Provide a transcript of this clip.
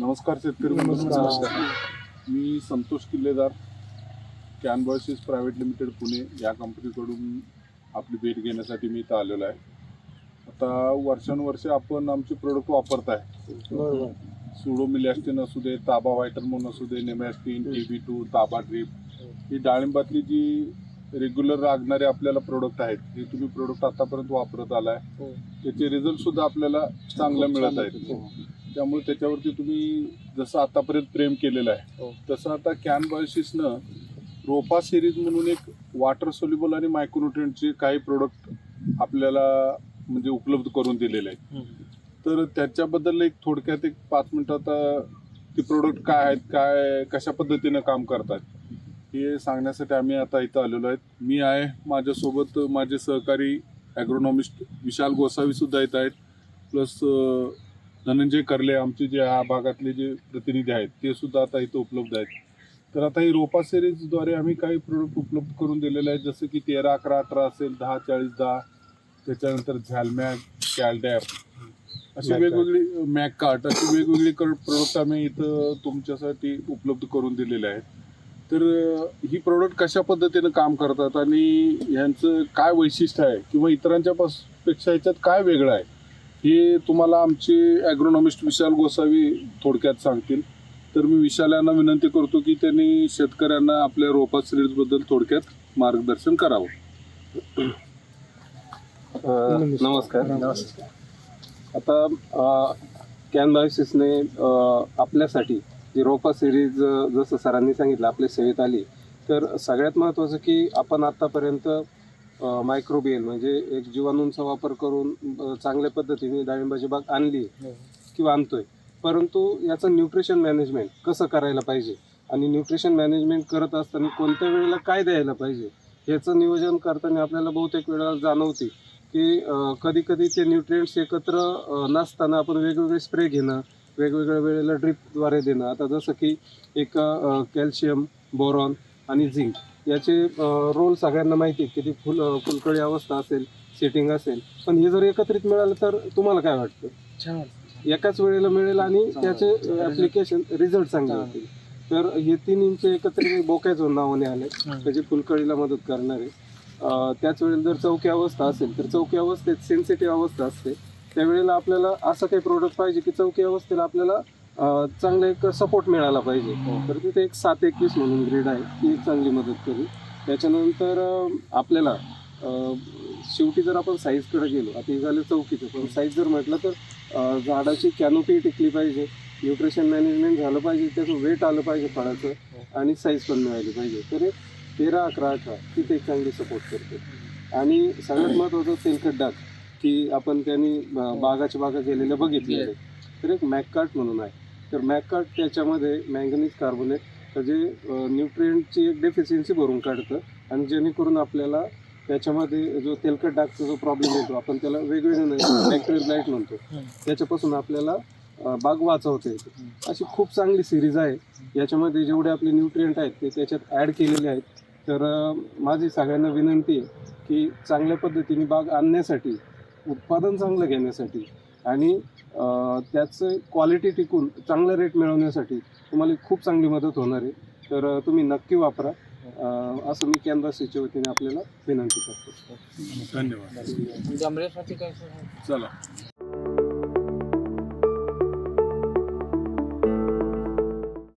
नमस्कार शेतकरी. मी संतोष किल्लेदार कॅनबॉयसिस प्रायव्हेट लिमिटेड पुणे या कंपनीकडून आपली भेट घेण्यासाठी मी इथं आलेलो आहे. आता वर्षानुवर्ष आपण आमचे प्रोडक्ट वापरत आहे सुडोमिलॅस्टिन असू दे ताबा व्हायटरमोन असू दे नेमॅस्टिन टी बी टू ताबा ड्रीप ही डाळिंबातली जी रेग्युलर लागणारे आपल्याला प्रोडक्ट आहेत हे तुम्ही प्रोडक्ट आतापर्यंत वापरत आलाय. हो. त्याचे रिझल्ट सुद्धा आपल्याला चांगले मिळत आहेत. त्यामुळे त्याच्यावरती तुम्ही जसं आतापर्यंत प्रेम केलेलं आहे हो. तसं आता कॅन बॉयसिसनं रोपा सिरीज म्हणून एक वॉटर सोल्युबल आणि मायक्रोन्युट्रियनचे काही प्रोडक्ट आपल्याला म्हणजे उपलब्ध करून दिलेले आहेत. तर त्याच्याबद्दल एक थोडक्यात एक पाच मिनिटात ते प्रोडक्ट काय आहेत काय कशा पद्धतीनं काम करतात हे सांगण्यासाठी आम्ही आता इथं आलेलो आहेत. मी आहे माझ्यासोबत माझे सहकारी ॲग्रोनॉमिस्ट विशाल गोसावी सुद्धा येत आहेत. प्लस धनंजय करले आमचे जे ह्या भागातले जे प्रतिनिधी आहेत ते सुद्धा आता इथं उपलब्ध आहेत तर आता ही रोपा सिरीजद्वारे आम्ही काही प्रोडक्ट उपलब्ध करून दिलेले आहेत जसं की तेरा अकरा अठरा असेल दहा चाळीस दहा त्याच्यानंतर झॅलमॅग कॅलडॅप अशी. वेगवेगळी मॅककार्ट अशी वेगवेगळी प्रोडक्ट आम्ही इथं तुमच्यासाठी उपलब्ध करून दिलेले आहेत तर ही प्रोडक्ट कशा पद्धतीनं काम करतात आणि ह्यांचं काय वैशिष्ट्य आहे किंवा इतरांच्या पेक्षा ह्याच्यात काय वेगळं आहे हे तुम्हाला आमचे ॲग्रोनॉमिस्ट विशाल गोसावी थोडक्यात सांगतील. तर मी विशाल यांना विनंती करतो की त्यांनी शेतकऱ्यांना आपल्या रोपा सिरीजबद्दल थोडक्यात मार्गदर्शन करावं. नमस्कार नमस्कार. आता कॅनबायोसिसने आपल्यासाठी जी रोपा सिरीज जसं सरांनी सांगितलं आपल्या सेवेत आली तर सगळ्यात महत्त्वाचं की आपण आत्तापर्यंत मायक्रोबियल म्हणजे एक जीवाणूंचा वापर करून चांगल्या पद्धतीने डाळिंबाची बाग आणली हो. किंवा आणतोय. परंतु याचं न्यूट्रिशन मॅनेजमेंट कसं करायला पाहिजे? आणि न्यूट्रिशन मॅनेजमेंट करत असताना कोणत्या वेळेला काय द्यायला पाहिजे? याचं नियोजन करताना आपल्याला बहुतेक वेळेला जाणवते की कधी कधी ते न्यूट्रिएंट्स एकत्र नसताना आपण वेगवेगळे स्प्रे घेणं वेगवेगळ्या वेळेला ड्रिपद्वारे देणं. आता जसं की एक कॅल्शियम बोरॉन आणि झिंक याचे रोल सगळ्यांना माहिती आहे की ती फुल फुलकळी अवस्था असेल सेटिंग असेल. पण हे जर एकत्रित मिळालं तर तुम्हाला काय वाटतं? छान. एकाच वेळेला मिळेल आणि. त्याचे ऍप्लिकेशन रिझल्ट चांगले. होतील. तर हे तीन इंच एकत्रित बोक्याचं नावाने आले. त्याची फुलकळीला मदत करणारे. त्याच वेळेला जर चौकी अवस्था असेल तर चौकी अवस्थेत सेन्सिटिव्ह अवस्था असते. त्यावेळेला आपल्याला असं काही प्रोडक्ट पाहिजे की चौकी अवस्थेला आपल्याला चांगला एक सपोर्ट मिळाला पाहिजे. तर तिथे एक सात एकवीस म्हणून ग्रेड आहे ती चांगली मदत करेल त्याच्यानंतर आपल्याला शेवटी जर आपण साईजकडे गेलो आता हे झालं चौकीचं पण साईज जर म्हटलं तर झाडाची कॅनोपी टिकली पाहिजे न्यूट्रिशन मॅनेजमेंट झालं पाहिजे त्याचं वेट आलं पाहिजे फळाचं आणि साईज पण मिळाली पाहिजे. तर एक तेरा अकरा अठरा तिथे एक चांगली सपोर्ट करते. आणि सगळ्यात महत्त्वाचं तेलकट डाग की आपण त्यांनी अं, बागाच्या बागा केलेल्या बघितली तर एक मॅककार्ट म्हणून आहे. तर मॅकार्ट त्याच्यामध्ये मॅंगनीज कार्बोनेट तर जे न्यूट्रिएंटची एक डेफिशियन्सी भरून काढतं आणि जेणेकरून आपल्याला त्याच्यामध्ये जो तेलकट डागचा जो प्रॉब्लेम येतो आपण त्याला वेगवेगळे बॅक्टेरियल लाइट म्हणतो. त्याच्यापासून आपल्याला बाग वाचवता येते. अशी खूप चांगली सिरीज आहे. याच्यामध्ये जेवढे आपले न्यूट्रिएंट आहेत ते त्याच्यात ॲड केलेले आहेत. तर माझी सगळ्यांना विनंती आहे की चांगल्या पद्धतीने बाग आणण्यासाठी उत्पादन चांगलं घेण्यासाठी आणि अं, त्याचं क्वालिटी टिकून चांगला रेट मिळवण्यासाठी तुम्हाला खूप चांगली मदत होणार आहे. तर तुम्ही नक्की वापरा. अं, असं मी कॅनव्हासच्या वतीने आपल्याला विनंती करतो. धन्यवाद. जमरेसाठी काय चला.